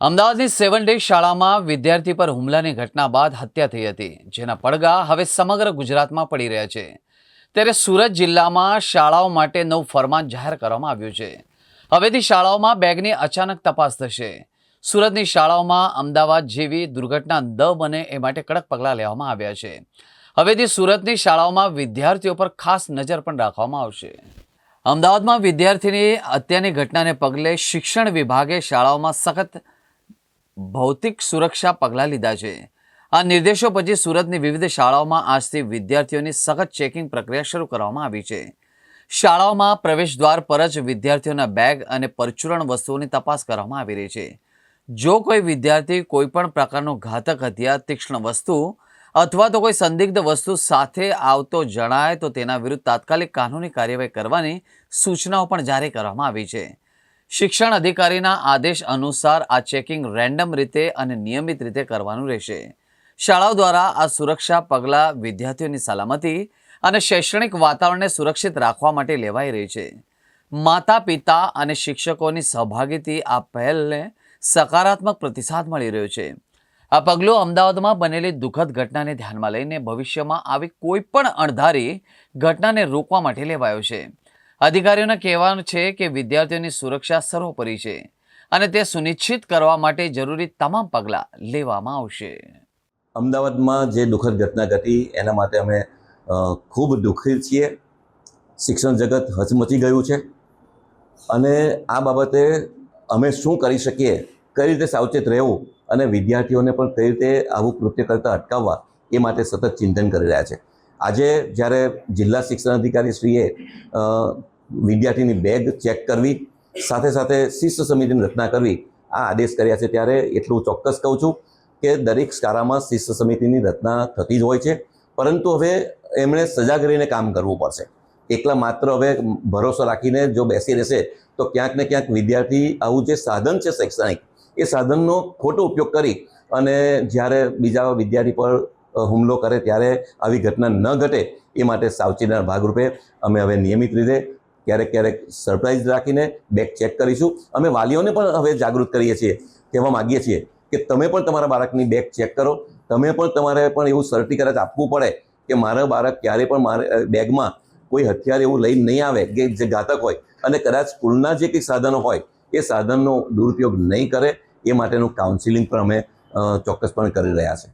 અમદાવાદની seven day શાળામાં વિદ્યાર્થી પર હુમલાની ઘટના બાદ હત્યા થઈ હતી. જેના પડઘા હવે સમગ્ર ગુજરાતમાં પડી રહ્યા છે. ત્યારે સુરત જિલ્લામાં શાળાઓ માટે નવું ફરમાન જાહેર કરવામાં આવ્યું છે. હવેથી શાળાઓમાં બેગની અચાનક તપાસ થશે. સુરતની શાળાઓમાં અમદાવાદ જેવી દુર્ઘટના ન બને એ માટે કડક પગલાં લેવામાં આવ્યા છે. હવેથી સુરતની શાળાઓમાં વિદ્યાર્થીઓ પર ખાસ નજર પણ રાખવામાં આવશે. અમદાવાદમાં વિદ્યાર્થીની હત્યાની ઘટનાને પગલે શિક્ષણ વિભાગે શાળાઓમાં સખત ભૌતિક સુરક્ષા પગલાં લીધા છે. આ નિર્દેશો પછી સુરતની વિવિધ શાળાઓમાં આજથી વિદ્યાર્થીઓની સખત ચેકિંગ પ્રક્રિયા શરૂ કરવામાં આવી છે. શાળાઓમાં પ્રવેશ દ્વાર પર જ વિદ્યાર્થીઓના બેગ અને પરચુરણ વસ્તુઓની તપાસ કરવામાં આવી રહી છે. જો કોઈ વિદ્યાર્થી કોઈપણ પ્રકારનું ઘાતક હથિયાર, તીક્ષ્ણ વસ્તુ અથવા તો કોઈ સંદિગ્ધ વસ્તુ સાથે આવતો જણાય તો તેના વિરુદ્ધ તાત્કાલિક કાનૂની કાર્યવાહી કરવાની સૂચનાઓ પણ જારી કરવામાં આવી છે. શિક્ષણ અધિકારીના આદેશ અનુસાર આ ચેકિંગ રેન્ડમ રીતે અને નિયમિત રીતે કરવાનું રહેશે. શાળાઓ દ્વારા આ સુરક્ષા પગલાં વિદ્યાર્થીઓની સલામતી અને શૈક્ષણિક વાતાવરણને સુરક્ષિત રાખવા માટે લેવાઈ રહી છે. માતા પિતા અને શિક્ષકોની સહભાગીથી આ પહેલને સકારાત્મક પ્રતિસાદ મળી રહ્યો છે. આ પગલું અમદાવાદમાં બનેલી દુઃખદ ઘટનાને ધ્યાનમાં લઈને ભવિષ્યમાં આવી કોઈ પણ અણધારી ઘટનાને રોકવા માટે લેવાયો છે. અધિકારીઓને કહેવાનું છે કે વિદ્યાર્થીઓની સુરક્ષા સર્વોપરી છે અને તે સુનિશ્ચિત કરવા માટે જરૂરી તમામ પગલાં લેવામાં આવશે. અમદાવાદમાં જે દુઃખદ ઘટના ઘટી, એના માટે અમે ખૂબ દુઃખી છીએ. શિક્ષણ જગત હચમચી ગયું છે અને આ બાબતે અમે શું કરી શકીએ, કઈ રીતે સાવચેત રહેવું અને વિદ્યાર્થીઓને પણ કઈ રીતે આવું કૃત્ય કરતાં અટકાવવા, એ માટે સતત ચિંતન કરી રહ્યા છે. આજે જ્યારે જિલ્લા શિક્ષણ અધિકારી શ્રીએ વિદ્યાર્થીની બેગ ચેક કરવી, સાથે સાથે શિસ્ત સમિતિની રચના કરવી, આ આદેશ કર્યા છે. ત્યારે એટલું ચોક્કસ કહું છું કે દરેક શાળામાં શિસ્ત સમિતિની રચના થતી જ હોય છે. પરંતુ હવે એમણે સજાગ રહીને કામ કરવું પડશે. એકલા માત્ર હવે ભરોસો રાખીને જો બેસી રહેશે, તો ક્યાંક ને ક્યાંક વિદ્યાર્થી આવું જે સાધન છે શૈક્ષણિક, એ સાધનનો ખોટો ઉપયોગ કરી અને જ્યારે બીજા વિદ્યાર્થી પર હુમલો કરે ત્યારે આવી ઘટના ન ઘટે એ માટે સાવચેતીના ભાગરૂપે અમે હવે નિયમિત રીતે ક્યારેક ક્યારેક સરપ્રાઇઝ રાખીને બેગ ચેક કરીશું. અમે વાલીઓને પણ હવે જાગૃત કરીએ છીએ, કહેવા માગીએ છીએ કે તમે પણ તમારા બાળકની બેગ ચેક કરો. તમે પણ તમારે પણ એવું સર્ટિફિકેટ આપવું પડે કે મારા બાળક ક્યારે પણ મારે બેગમાં કોઈ હથિયાર એવું લઈને નહીં આવે કે જે ઘાતક હોય અને કદાચ સ્કૂલના જે કંઈક સાધનો હોય, એ સાધનનો દુરુપયોગ નહીં કરે, એ માટેનું કાઉન્સિલિંગ પણ અમે ચોક્કસપણે કરી રહ્યા છે.